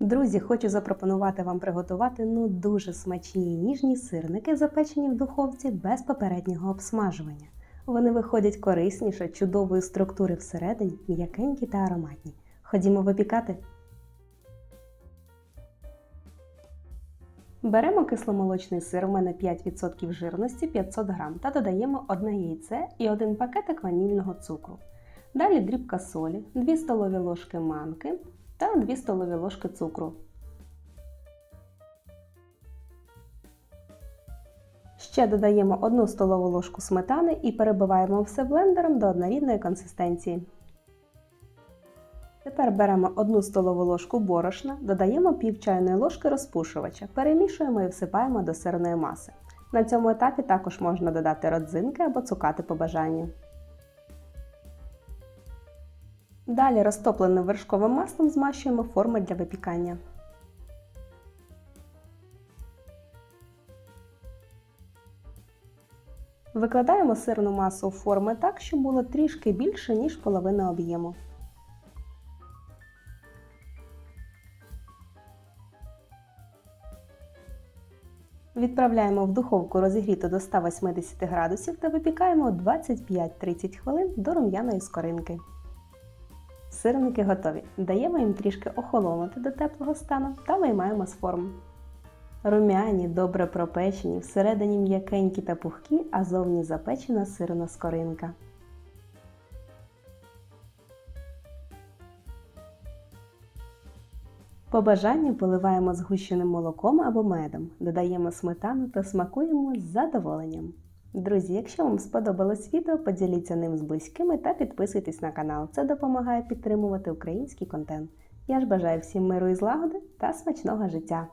Друзі, хочу запропонувати вам приготувати ну дуже смачні ніжні сирники, запечені в духовці без попереднього обсмажування. Вони виходять корисніше, чудової структури всередині, м'якенькі та ароматні. Ходімо випікати. Беремо кисломолочний сир, у мене 5% жирності 500 г, та додаємо одне яйце і один пакетик ванільного цукру. Далі дрібка солі, 2 столові ложки манки та 2 столові ложки цукру. Ще додаємо 1 столову ложку сметани і перебиваємо все блендером до однорідної консистенції. Тепер беремо 1 столову ложку борошна, додаємо пів чайної ложки розпушувача, перемішуємо і всипаємо до сирної маси. На цьому етапі також можна додати родзинки або цукати по бажанню. Далі розтопленим вершковим маслом змащуємо форми для випікання. Викладаємо сирну масу в форми так, щоб було трішки більше, ніж половина об'єму. Відправляємо в духовку розігріту до 180 градусів та випікаємо 25-30 хвилин до рум'яної скоринки. Сирники готові. Даємо їм трішки охолонути до теплого стану та виймаємо з форм. Рум'яні, добре пропечені, всередині м'якенькі та пухкі, а зовні запечена сирна скоринка. По бажанню поливаємо згущеним молоком або медом, додаємо сметану та смакуємо з задоволенням. Друзі, якщо вам сподобалось відео, поділіться ним з близькими та підписуйтесь на канал. Це допомагає підтримувати український контент. Я ж бажаю всім миру і злагоди та смачного життя!